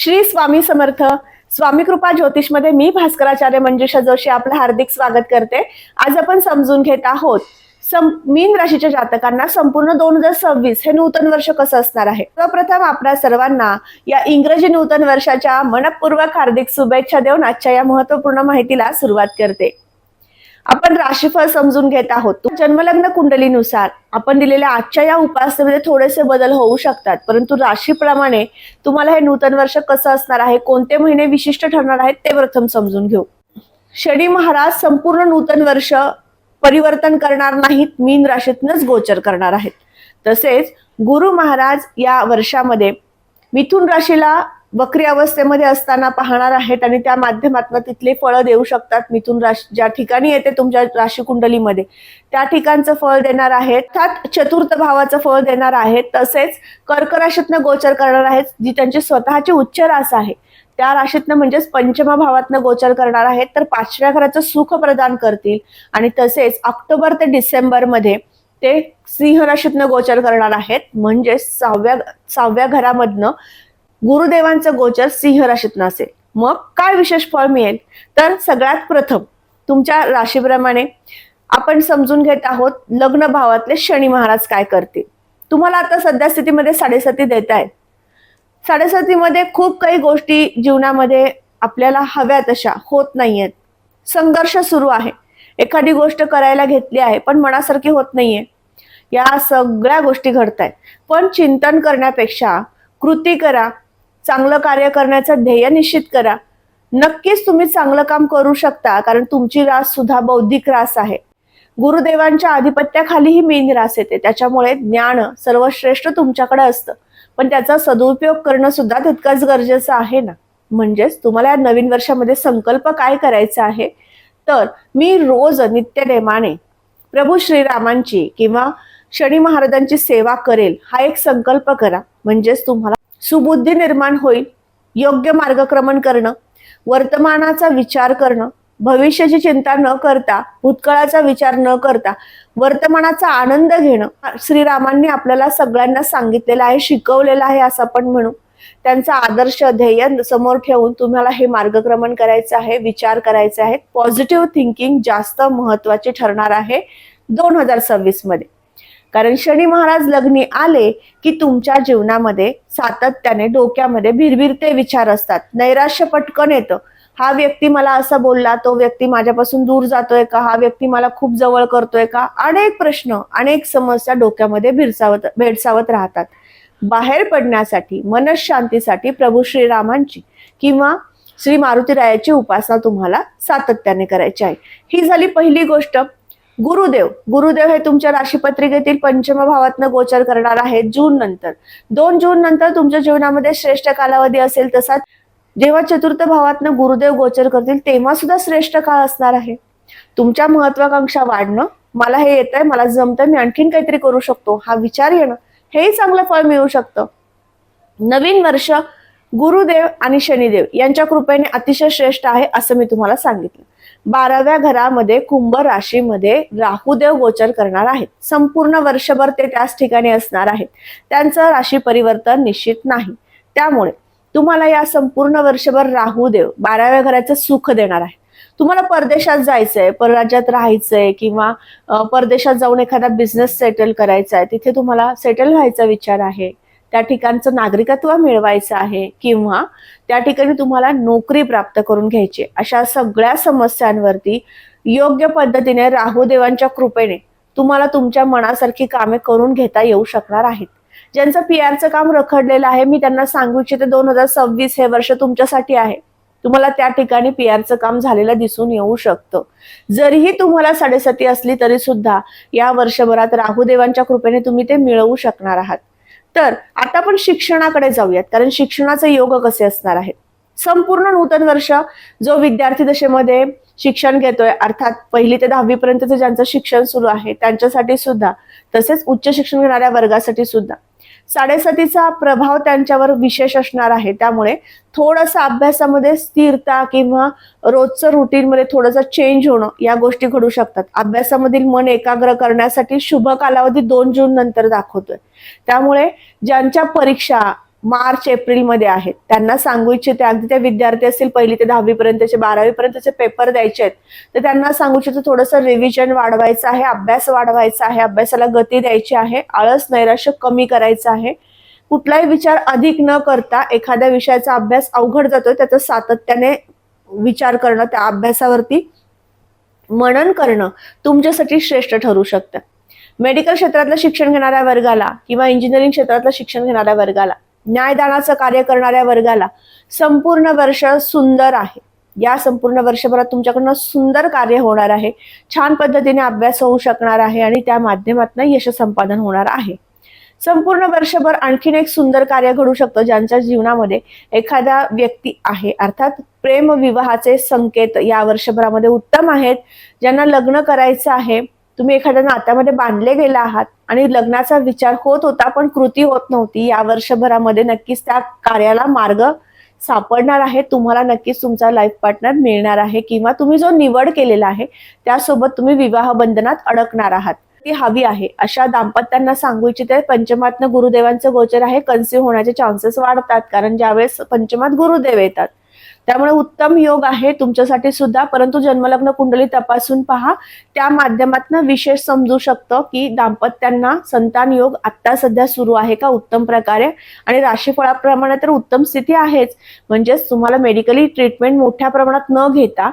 श्री स्वामी समर्थ स्वामी कृपा ज्योतिषमध्ये मी भास्कराचार्य मंजुषा जोशी आपलं हार्दिक स्वागत करते. आज आपण समजून घेत आहोत सम मीन राशीच्या जातकांना संपूर्ण दोन हजार सव्वीस हे नूतन वर्ष कसं असणार आहे? सर्वप्रथम आपल्या सर्वांना या इंग्रजी नूतन वर्षाच्या मनपूर्वक हार्दिक शुभेच्छा देऊन आजच्या या महत्त्वपूर्ण माहितीला सुरुवात करते. आपण राशीफळ समजून घेत आहोत. जन्मलग्न कुंडलीनुसार आपण दिलेल्या आजच्या या उपासनेमध्ये थोडेसे बदल होऊ शकतात. परंतु राशीप्रमाणे तुम्हाला हे नूतन वर्ष कसं असणार आहे कोणते महिने विशिष्ट ठरणार आहेत ते प्रथम समजून घेऊ. शनी महाराज संपूर्ण नूतन वर्ष परिवर्तन करणार नाहीत मीन राशीतनच गोचर करणार आहेत. तसेच गुरु महाराज या वर्षामध्ये मिथुन राशीला वक्री अवस्थेमध्ये असताना पाहणार आहेत आणि त्या माध्यमातून तिथले फळं देऊ शकतात. मिथुन राशी ज्या ठिकाणी येते तुमच्या राशी कुंडलीमध्ये त्या ठिकाणचं फळ देणार आहेत. अर्थात चतुर्थ भावाचं फळ देणार आहेत. तसेच कर्क राशीतनं गोचर करणार आहेत जी त्यांची स्वतःची उच्च रास आहे. त्या राशीतनं म्हणजेच पंचमा भावातनं गोचर करणार आहेत. तर पाचव्या घराचं सुख प्रदान करतील. आणि तसेच ऑक्टोबर ते डिसेंबरमध्ये ते सिंह राशीतनं गोचर करणार आहेत. म्हणजे सहाव्या सहाव्या घरामधनं गुरुदेवांचं गोचर सिंह राशीत असेल मग काय विशेष फळ मिळेल? तर सगळ्यात प्रथम तुमच्या राशीप्रमाणे आपण समजून घेत आहोत लग्न भावातले शनी महाराज काय करतील. तुम्हाला आता सध्या स्थितीमध्ये साडेसाती देत आहेत. साडेसातीमध्ये खूप काही गोष्टी जीवनामध्ये आपल्याला हव्या तशा होत नाहीयेत. संघर्ष सुरू आहे. एखादी गोष्ट करायला घेतली आहे पण मनासारखी होत नाहीये. या सगळ्या गोष्टी घडत आहेत पण चिंतन करण्यापेक्षा कृती करा चांगलं कार्य करण्याचं ध्येय निश्चित करा. नक्कीच तुम्ही चांगलं काम करू शकता कारण तुमची रास सुद्धा बौद्धिक रास आहे. गुरुदेवांच्या आधिपत्याखाली ही मेन रास येते. त्याच्यामुळे ज्ञान सर्वश्रेष्ठ तुमच्याकडे असतं. पण त्याचा सदुपयोग करणं सुद्धा तितकंच गरजेचं आहे ना? म्हणजेच तुम्हाला या नवीन वर्षामध्ये संकल्प काय करायचा आहे? तर मी रोज नित्यनेमाने प्रभू श्रीरामांची किंवा शनी महाराजांची सेवा करेल हा एक संकल्प करा. म्हणजेच तुम्हाला सुबुद्धी निर्माण होईल योग्य मार्गक्रमण करणं वर्तमानाचा विचार करणं भविष्याची चिंता न करता भूतकाळाचा विचार न करता वर्तमानाचा आनंद घेणं श्रीरामांनी आपल्याला सगळ्यांना सांगितलेलं आहे शिकवलेलं आहे असं आपण म्हणू. त्यांचा आदर्श ध्येय समोर ठेवून तुम्हाला हे मार्गक्रमण करायचं आहे विचार करायचे आहेत. पॉझिटिव्ह थिंकिंग जास्त महत्त्वाचे ठरणार आहे दोन हजार सव्वीसमध्ये कारण शनी महाराज लग्नी आले की तुमच्या जीवनामध्ये सातत्याने डोक्यामध्ये भिरभिरते विचार असतात. नैराश्य पटकन येतं. हा व्यक्ती मला असं बोलला तो व्यक्ती माझ्यापासून दूर जातोय का? हा व्यक्ती मला खूप जवळ करतोय का? अनेक प्रश्न अनेक समस्या डोक्यामध्ये भिरसावत भेडसावत राहतात. बाहेर पडण्यासाठी मनशांतीसाठी प्रभू श्रीरामांची किंवा श्री मारुतीरायाची उपासना तुम्हाला सातत्याने करायची आहे. ही झाली पहिली गोष्ट. गुरुदेव गुरुदेव हे तुमच्या राशीपत्रिकेतील पंचम भावातनं गोचर करणार आहेत जून नंतर. दोन जून नंतर तुमच्या जीवनामध्ये श्रेष्ठ कालावधी असेल तसाच जेव्हा चतुर्थ भावातनं गुरुदेव गोचर करतील तेव्हा सुद्धा श्रेष्ठ काळ असणार आहे. तुमच्या महत्वाकांक्षा वाढणं मला हे येत आहे मला जमतंय मी आणखीन काहीतरी करू शकतो हा विचार येणं हेही चांगलं फळ मिळू शकतं. नवीन वर्ष गुरुदेव आणि शनिदेव यांच्या कृपेने अतिशय श्रेष्ठ आहे असं मी तुम्हाला सांगितलं. बाराव्या घरामध्ये कुंभ राशीमध्ये राहुदेव गोचर करणार आहेत. संपूर्ण वर्षभर ते त्याच ठिकाणी असणार आहेत. त्यांचं राशी परिवर्तन निश्चित नाही. त्यामुळे तुम्हाला या संपूर्ण वर्षभर राहुदेव बाराव्या घराचं सुख देणार आहे. तुम्हाला परदेशात जायचंय परराज्यात राहायचंय किंवा परदेशात जाऊन एखादा बिझनेस सेटल करायचा आहे तिथे तुम्हाला सेटल व्हायचा विचार आहे. त्या ठिकाणचं नागरिकत्व मिळवायचं आहे किंवा त्या ठिकाणी तुम्हाला नोकरी प्राप्त करून घ्यायची अशा सगळ्या समस्यांवरती योग्य पद्धतीने राहुदेवांच्या कृपेने तुम्हाला तुमच्या मनासारखी कामे करून घेता येऊ शकणार आहेत. ज्यांचं पी आरचं काम रखडलेलं आहे मी त्यांना सांगू इच्छिते दोन हजार सव्वीस हे वर्ष तुमच्यासाठी आहे. तुम्हाला त्या ठिकाणी पी आरचं काम झालेलं दिसून येऊ शकतं. जरीही तुम्हाला साडेसाती असली तरी सुद्धा या वर्षभरात राहुदेवांच्या कृपेने तुम्ही ते मिळवू शकणार आहात. तर आता आपण शिक्षणाकडे जाऊयात कारण शिक्षणाचे योग कसे असणार आहेत? संपूर्ण नूतन वर्ष जो विद्यार्थी दशेमध्ये शिक्षण घेतोय अर्थात पहिली ते दहावी पर्यंतचं ज्यांचं शिक्षण सुरू आहे त्यांच्यासाठी सुद्धा तसेच उच्च शिक्षण घेणाऱ्या वर्गासाठी सुद्धा साडेसातीचा प्रभाव त्यांच्यावर विशेष असणार आहे. त्यामुळे थोडंसं अभ्यासामध्ये स्थिरता किंवा रोजचं रुटीनमध्ये थोडंसं चेंज होणं या गोष्टी घडू शकतात. अभ्यासामधील मन एकाग्र करण्यासाठी शुभ कालावधी दोन जून नंतर दाखवतोय. त्यामुळे ज्यांच्या परीक्षा मार्च एप्रिलमध्ये आहेत. त्यांना सांगू इच्छिते अगदी त्या विद्यार्थी असतील पहिली ते दहावी पर्यंतचे बारावी पर्यंतचे पेपर द्यायचे आहेत. तर त्यांना सांगू इच्छितो थोडंसं रिव्हिजन वाढवायचं आहे अभ्यास वाढवायचा आहे अभ्यासाला गती द्यायची आहे आळस नैराश्य कमी करायचं आहे. कुठलाही विचार अधिक न करता एखाद्या विषयाचा अभ्यास अवघड जातोय त्याचा सातत्याने विचार करणं त्या अभ्यासावरती मनन करणं तुमच्यासाठी श्रेष्ठ ठरू शकतं. मेडिकल क्षेत्रातलं शिक्षण घेणाऱ्या वर्गाला किंवा इंजिनिअरिंग क्षेत्रातलं शिक्षण घेणाऱ्या वर्गाला न्यायदानाचं कार्य करणाऱ्या वर्गाला संपूर्ण वर्ष सुंदर आहे. या संपूर्ण वर्षभरात तुमच्याकडनं सुंदर कार्य होणार आहे. छान पद्धतीने अभ्यास होऊ शकणार आहे आणि त्या माध्यमातून यश संपादन होणार आहे. संपूर्ण वर्षभर आणखीन एक सुंदर कार्य घडू शकतं ज्यांच्या जीवनामध्ये एखादा व्यक्ती आहे. अर्थात प्रेम विवाहाचे संकेत या वर्षभरामध्ये उत्तम आहेत. ज्यांना लग्न करायचं आहे तुम्ही एखाद्या नात्यामध्ये बांधले गेला आहात आणि लग्नाचा विचार होत होता पण कृती होत नव्हती. या वर्षभरामध्ये नक्कीच त्या कार्याला मार्ग सापडणार आहे. तुम्हाला नक्कीच तुमचा लाईफ पार्टनर मिळणार आहे किंवा तुम्ही जो निवड केलेला आहे त्यासोबत तुम्ही विवाह बंधनात अडकणार आहात. ती हवी आहे. अशा दाम्पत्यांना सांगू इच्छिते पंचमातनं गुरुदेवांचं गोचर आहे. कन्सिव्ह होण्याचे चान्सेस वाढतात कारण ज्यावेळेस पंचमात गुरुदेव येतात त्यामुळे उत्तम योग आहे तुमच्यासाठी सुद्धा. परंतु जन्मलग्न कुंडली तपासून पहा. त्या माध्यमातून विशेष समजू शकतं की दाम्पत्यांना संतान योग आत्ता सध्या सुरू आहे का उत्तम प्रकारे? आणि राशीफळाप्रमाणे तर उत्तम स्थिती आहेच. म्हणजेच तुम्हाला मेडिकली ट्रीटमेंट मोठ्या प्रमाणात न घेता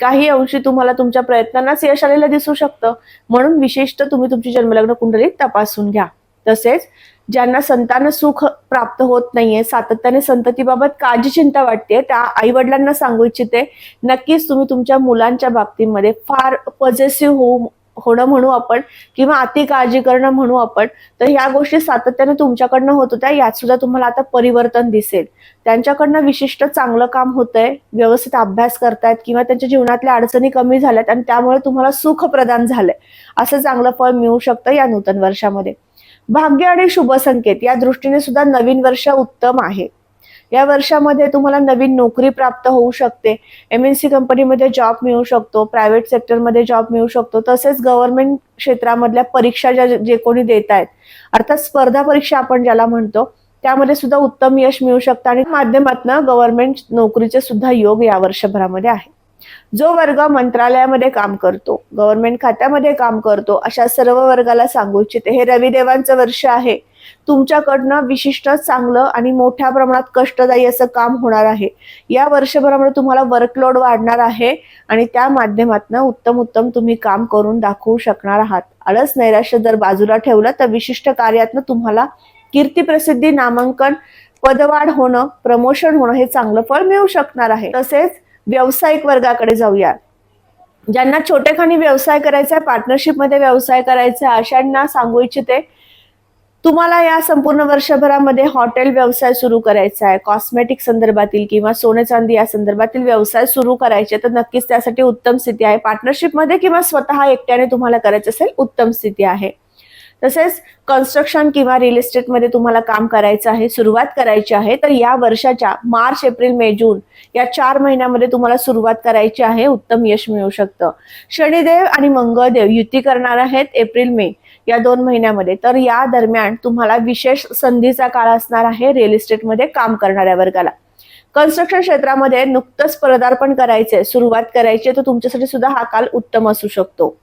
काही अंशी तुम्हाला तुमच्या प्रयत्नांनाच यश आलेलं दिसू शकतं. म्हणून विशिष्ट तुम्ही तुमची जन्मलग्न कुंडली तपासून घ्या. तसेच ज्यांना संतान सुख प्राप्त होत नाहीये सातत्याने संततीबाबत काळजी चिंता वाटते त्या आई वडिलांना सांगू इच्छिते नक्कीच तुम्ही तुमच्या मुलांच्या बाबतीमध्ये फार पॉझिटिव्ह होऊ होणं म्हणू आपण किंवा अति काळजी करणं म्हणू आपण तर ह्या गोष्टी सातत्याने तुमच्याकडनं होत होत्या यात सुद्धा तुम्हाला आता परिवर्तन दिसेल. त्यांच्याकडनं विशिष्ट चांगलं काम होतंय व्यवस्थित अभ्यास करतायत किंवा त्यांच्या जीवनातल्या अडचणी कमी झाल्यात आणि त्यामुळे तुम्हाला सुख प्रदान झालंय. असं चांगलं फळ मिळू शकतं या नूतन वर्षामध्ये. भाग्य आणि शुभ संकेत या दृष्टीने सुद्धा नवीन वर्ष उत्तम आहे. या वर्षामध्ये तुम्हाला नवीन नोकरी प्राप्त होऊ शकते. एम एन सी कंपनीमध्ये जॉब मिळू शकतो. प्रायव्हेट सेक्टरमध्ये जॉब मिळू शकतो. तसेच गव्हर्नमेंट क्षेत्रामधल्या परीक्षा ज्या जे कोणी देत आहेत अर्थात स्पर्धा परीक्षा आपण ज्याला म्हणतो त्यामध्ये सुद्धा उत्तम यश मिळू शकतं आणि माध्यमातून गव्हर्नमेंट नोकरीचे सुद्धा योग या वर्षभरामध्ये आहे. जो वर्ग मंत्रालयामध्ये काम करतो गव्हर्नमेंट खात्यामध्ये काम करतो अशा सर्व वर्गाला सांगू इच्छिते. हे रविदेवांचं वर्ष आहे. तुमच्याकडनं विशिष्ट चांगलं आणि मोठ्या प्रमाणात कष्टदायी असं काम होणार आहे. या वर्षभरामध्ये तुम्हाला वर्कलोड वाढणार आहे आणि त्या माध्यमातून उत्तम उत्तम तुम्ही काम करून दाखवू शकणार आहात. आळस नैराश्य जर बाजूला ठेवलं तर विशिष्ट कार्यातनं तुम्हाला कीर्ती प्रसिद्धी नामांकन पदवाढ होणं प्रमोशन होणं हे चांगलं फळ मिळू शकणार आहे. तसेच व्यावसायिक वर्गाकडे जाऊया. ज्यांना छोटेखानी व्यवसाय करायचा आहे पार्टनरशिपमध्ये व्यवसाय करायचा आहे अशांना सांगू इच्छिते तुम्हाला या संपूर्ण वर्षभरामध्ये हॉटेल व्यवसाय सुरू करायचा आहे. कॉस्मेटिक संदर्भातील किंवा सोने चांदी या संदर्भातील व्यवसाय सुरू करायचे तर नक्कीच त्यासाठी उत्तम स्थिती आहे. पार्टनरशिपमध्ये किंवा स्वतः एकट्याने तुम्हाला करायचं असेल उत्तम स्थिती आहे. तसेच कन्स्ट्रक्शन किंवा रिअल इस्टेटमध्ये तुम्हाला काम करायचं आहे सुरुवात करायची आहे तर या वर्षाच्या मार्च एप्रिल मे जून या चार महिन्यामध्ये तुम्हाला सुरुवात करायची आहे उत्तम यश मिळू शकतं. शनिदेव आणि मंगळदेव युती करणार आहेत एप्रिल मे या दोन महिन्यामध्ये. तर या दरम्यान तुम्हाला विशेष संधीचा काळ असणार आहे रिअल इस्टेटमध्ये काम करणाऱ्या वर्गाला. कन्स्ट्रक्शन क्षेत्रामध्ये नुकतंच पदार्पण करायचंय सुरुवात करायची तर तुमच्यासाठी सुद्धा हा काल उत्तम असू शकतो.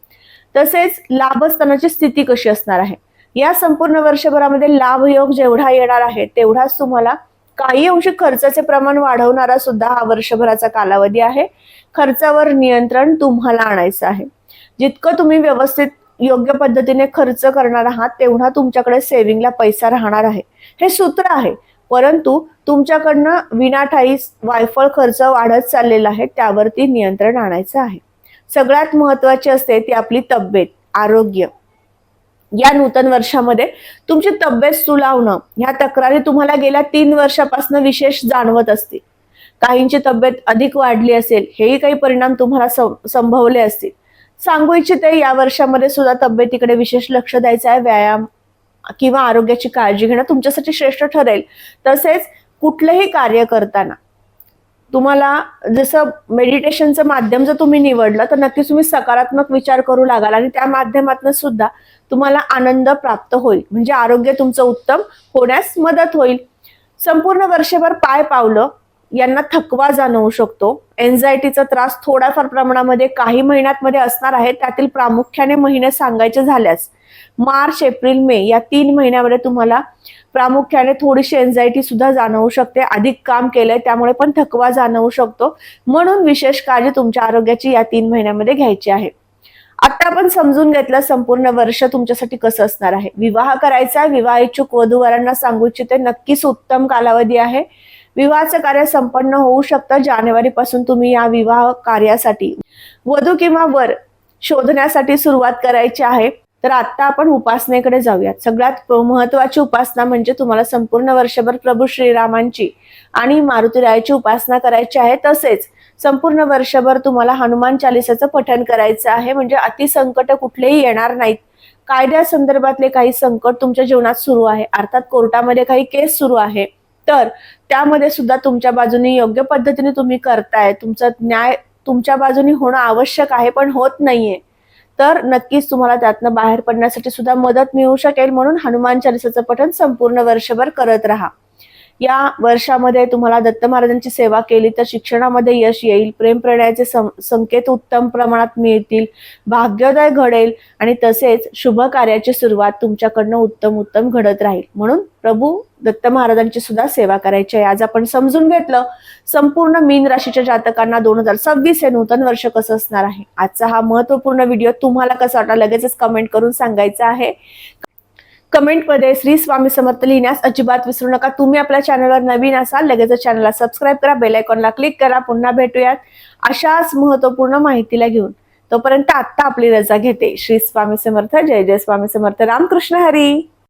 तसेच लाभस्थानाची स्थिती कशी असणार आहे? या संपूर्ण वर्षभरामध्ये लाभयोग जेवढा येणार आहे तेवढाच तुम्हाला काही अंशी खर्चाचे प्रमाण वाढवणारा सुद्धा हा वर्षभराचा कालावधी आहे. खर्चावर नियंत्रण तुम्हाला आणायचं आहे. जितकं तुम्ही व्यवस्थित योग्य पद्धतीने खर्च करणार आहात तेवढा तुमच्याकडे सेव्हिंगला पैसा राहणार आहे. हे सूत्र आहे. परंतु तुमच्याकडनं विनाठाई वायफळ खर्च वाढत चाललेला आहे त्यावरती नियंत्रण आणायचं आहे. सगळ्यात महत्वाची असते ती आपली तब्येत आरोग्य. या नूतन वर्षामध्ये तुमची तब्येत सुलावणं ह्या तक्रारी तुम्हाला गेल्या तीन वर्षापासून विशेष जाणवत असतील. काहींची तब्येत अधिक वाढली असेल हेही काही परिणाम तुम्हाला संभवले असतील. सांगू इच्छिते या वर्षामध्ये सुद्धा तब्येतीकडे विशेष लक्ष द्यायचं आहे. व्यायाम किंवा आरोग्याची काळजी घेणं तुमच्यासाठी श्रेष्ठ ठरेल. तसेच कुठलंही कार्य करताना तुम्हाला जसं मेडिटेशनचं माध्यम जर तुम्ही निवडलं तर नक्कीच तुम्ही सकारात्मक विचार करू लागाल आणि त्या माध्यमातून सुद्धा तुम्हाला आनंद प्राप्त होईल. म्हणजे आरोग्य तुमचं उत्तम होण्यास मदत होईल. संपूर्ण वर्षभर पाय पावलं यांना थकवा जाणवू शकतो. एन्झायटीचा त्रास थोड्याफार प्रमाणामध्ये काही महिन्यांमध्ये असणार आहे. त्यातील प्रामुख्याने महिने सांगायचे झाल्यास मार्च एप्रिल मे या तीन महिन्यामध्ये तुम्हाला प्रामुख्याने थोडीशी एन्झायटी सुद्धा जाणवू शकते. अधिक काम केलंय त्यामुळे पण थकवा जाणवू शकतो. म्हणून विशेष काळजी तुमच्या आरोग्याची या तीन महिन्यामध्ये घ्यायची आहे. आता आपण समजून घेतलं संपूर्ण वर्ष तुमच्यासाठी कसं असणार आहे. विवाह करायचा आहे विवाह इच्छुक वधूवरांना सांगू इच्छिते नक्कीच उत्तम कालावधी आहे. विवाहाचं कार्य संपन्न होऊ शकतं. जानेवारी पासून तुम्ही या विवाह कार्यासाठी वधू किंवा वर शोधण्यासाठी सुरुवात करायची आहे. तर आता आपण उपासनेकडे जाऊयात. सगळ्यात महत्वाची उपासना म्हणजे तुम्हाला संपूर्ण वर्षभर प्रभू श्रीरामांची आणि मारुतीरायाची उपासना करायची आहे तसेच संपूर्ण वर्षभर तुम्हाला हनुमान चालिसाचं पठण करायचं आहे. म्हणजे अतिसंकट कुठलेही येणार नाहीत. कायद्या संदर्भातले काही संकट तुमच्या जीवनात सुरू आहे. अर्थात कोर्टामध्ये काही केस सुरू आहे. तर त्यामध्ये सुद्धा तुमच्या बाजूने योग्य पद्धतीने तुम्ही करताय. तुमचा न्याय तुमच्या बाजूने होणं आवश्यक आहे पण होत नाहीये. तर नक्कीच तुम्हाला त्यातनं बाहेर पडण्यासाठी सुद्धा मदत मिळू शकेल म्हणून हनुमान चालिसाचं पठण संपूर्ण वर्षभर करत राहा. या वर्षामध्ये तुम्हाला दत्त महाराजांची सेवा केली तर शिक्षणामध्ये यश येईल प्रेम प्रणयाचे संकेत उत्तम प्रमाणात मिळतील भाग्योदय घडेल आणि तसेच शुभ कार्याची सुरुवात तुमच्याकडनं उत्तम उत्तम घडत राहील. म्हणून प्रभू दत्त महाराजांची सुद्धा सेवा करायची आहे. आज आपण समजून घेतलं संपूर्ण मीन राशीच्या जातकांना दोन हजार सव्वीस हे नूतन वर्ष कसं असणार आहे? आजचा हा महत्त्वपूर्ण व्हिडिओ तुम्हाला कसा वाटला लगेचच कमेंट करून सांगायचा आहे. कमेंटमध्ये श्री स्वामी समर्थ लिहिण्यास अजिबात विसरू नका. तुम्ही आपल्या चॅनलवर नवीन असाल लगेच चॅनलला सबस्क्राईब करा बेल आयकॉनला क्लिक करा. पुन्हा भेटूयात अशाच महत्त्वपूर्ण माहितीला घेऊन. तोपर्यंत आत्ता आपली रजा घेते. श्री स्वामी समर्थ. जय जय स्वामी समर्थ. रामकृष्ण हरी.